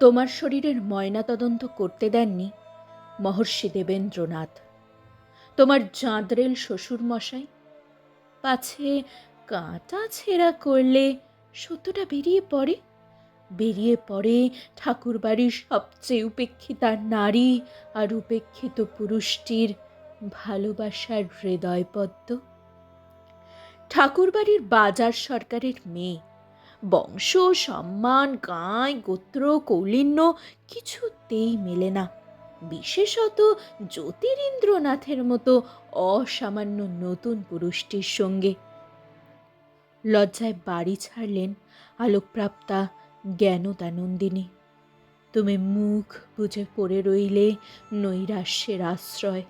তোমার শরীরের ময়নাতদন্ত করতে দেননি? মহর্ষি দেবেন্দ্রনাথ। তোমার জাঁদরেল শ্বশুর মশাই পাছে কাঁটা ছেঁড়া করলে সত্যটা বেরিয়ে পড়ে? বেরিয়ে পড়ে ঠাকুরবাড়ির সবচেয়ে উপেক্ষিতা নারী আর উপেক্ষিত পুরুষটির ভালোবাসার হৃদয়পদ্ম। ঠাকুরবাড়ির বাজার সরকারের মেয়ে বংশ, সম্মান গায় গোত্র, কৌলিন্য কিছুতেই মেলে না। বিশেষত জ্যোতিরিন্দ্রনাথের মতো অসামান্য নতুন পুরুষটির সঙ্গে। লজ্জায় বাড়ি ছাড়লেন আলোকপ্রাপ্তা জ্ঞানদানন্দিনী। তুমি মুখ বুঝে পড়ে রইলে নৈরাশ্যের আশ্রয়।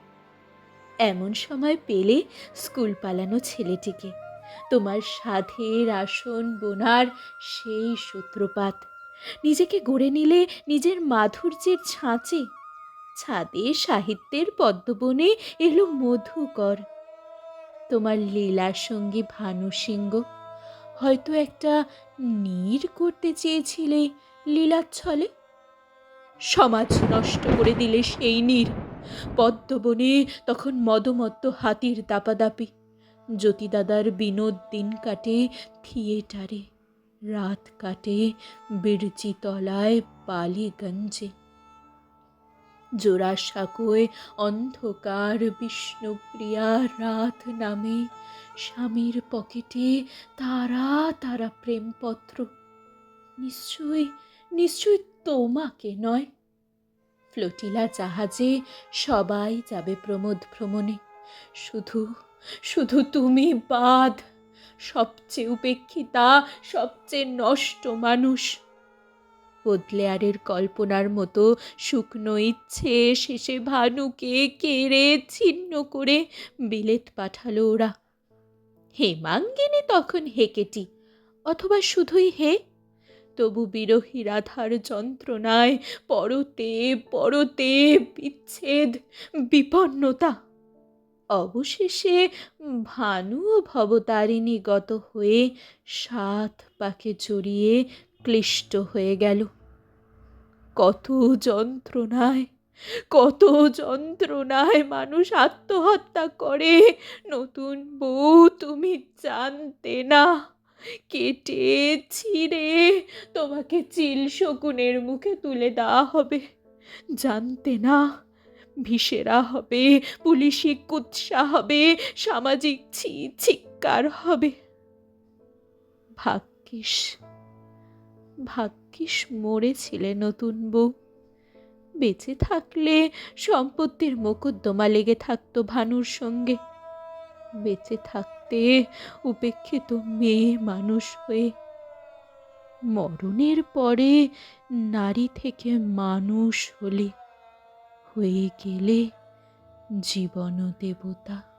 এমন সময় পেলে স্কুল পালানো ছেলেটিকে। তোমার সাধের আসন বোনার সেই সূত্রপাত। নিজেকে গড়ে নিলে নিজের মাধুর্যের ছাঁচে। ছাদে সাহিত্যের পদ্মবনে এলো মধুকর। তোমার লীলার সঙ্গী ভানু সিংহ। হয়তো একটা নীর করতে চেয়েছিলে লীলার ছলে। সমাজ নষ্ট করে দিলে সেই নীর। পদ্মবনে তখন মদমত্ত হাতির দাপাদাপি। জ্যোতিদাদার বিনোদ দিন কাটে, থিয়েটারে রাত কাটে বিরচিতলায় বালিগঞ্জে। জোড়াসাঁকোয় অন্ধকার বিষ্ণুপ্রিয়া রাত নামে, স্বামীর পকেটে তারা তারা প্রেমপত্র। নিশ্চয়ই নিশ্চয়ই তোমাকে নয়। ফ্লোটিলা জাহাজে সবাই যাবে প্রমোদ ভ্রমণে। শুধু শুধু তুমি বাদ। সবচেয়ে উপেক্ষিতা, সবচেয়ে নষ্ট মানুষ। বদলেয়ারের কল্পনার মতো শুকনো ইচ্ছে শেষে ভানুকে কেড়ে ছিন্ন করে বিলেত পাঠালো ওরা। হেমাঙ্গিনী তখন হেকেটি অথবা শুধুই হে? তবু বিরহী রাধার যন্ত্রণায় পরতে পরতে বিচ্ছেদ, বিপন্নতা অবশেষে ভানু ও ভবতারিণী গত হয়ে সাত পাকে জড়িয়ে ক্লিষ্ট হয়ে গেল। কত যন্ত্রণায় কত যন্ত্রণায় মানুষ আত্মহত্যা করে। নতুন বউ তুমি জানতে না। কেটে ছিঁড়ে তোমাকে চিল শকুনের মুখে তুলে দেওয়া হবে। জানতে না। ভিসেরা হবে, পুলিশি কুৎসা হবে, সামাজিক ছি চিৎকার হবে। ভাগ্যিস ভাগ্যিস মরেছিলে নতুন বউ। বেঁচে থাকলে সম্পত্তির মোকদ্দমা লেগে থাকতো ভানুর সঙ্গে। বেঁচে থাকতে উপেক্ষিত মেয়ে মানুষ হয়ে। মরণের পরে নারী থেকে মানুষ হলে। হয়ে গেলে জীবন দেবতা।